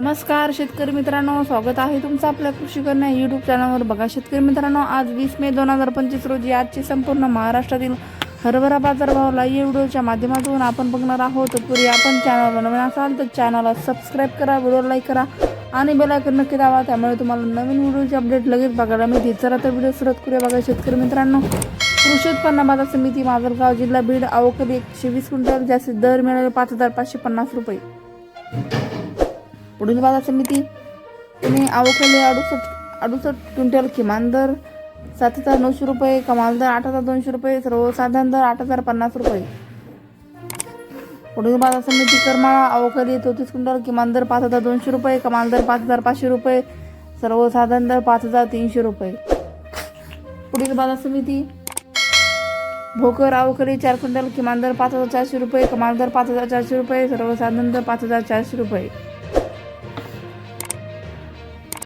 नमस्कार शेतकरी मित्रांनो. स्वागत आहे तुमचं आपल्या कृषी करण्या यूट्यूब चॅनलवर बघा शेतकरी मित्रांनो आज वीस मे दोन हजार पंचवीस रोजी आजची संपूर्ण महाराष्ट्रातील हरभरा बाजारभावाला या व्हिडिओच्या माध्यमातून आपण बघणार आहोत. तत्पूर्वी आपण चॅनलवर नवीन असाल तर चॅनलला सबस्क्राईब करा व्हिडिओ लाईक करा आणि बेलायकन नक्की दावा त्यामुळे तुम्हाला नवीन व्हिडिओचे अपडेट लगेच बघायला मिळतील. चला तर व्हिडिओ सुरुवात करूया. बघा शेतकरी मित्रांनो कृषी उत्पन्न बाजार समिती माजलगाव जिल्हा बीड अवकडी एकशे वीस क्विंटल जास्तीत दर मिळाले पाच हजार पाचशे पन्नास रुपये. पुढील बाजार समिती. पुणे अवखले अडुसष्ट अडुसष्ट क्विंटल किमान दर सात हजार नऊशे रुपये कमाल दर आठ हजार दोनशे रुपये सर्वसाधारण दर आठ हजार पन्नास रुपये. पुढील बाजार समिती करमाळा अवखली चौतीस क्विंटल किमान दर पाच हजार दोनशे रुपये कमाल दर पाच हजार पाचशे रुपये सर्वसाधारण दर पाच हजार तीनशे रुपये. पुढील बाजार समिती. भोकर अवखली चार क्विंटल किमान दर पाच हजार चारशे रुपये कमाल दर पाच हजार चारशे रुपये सर्वसाधारण दर पाच हजार चारशे रुपये.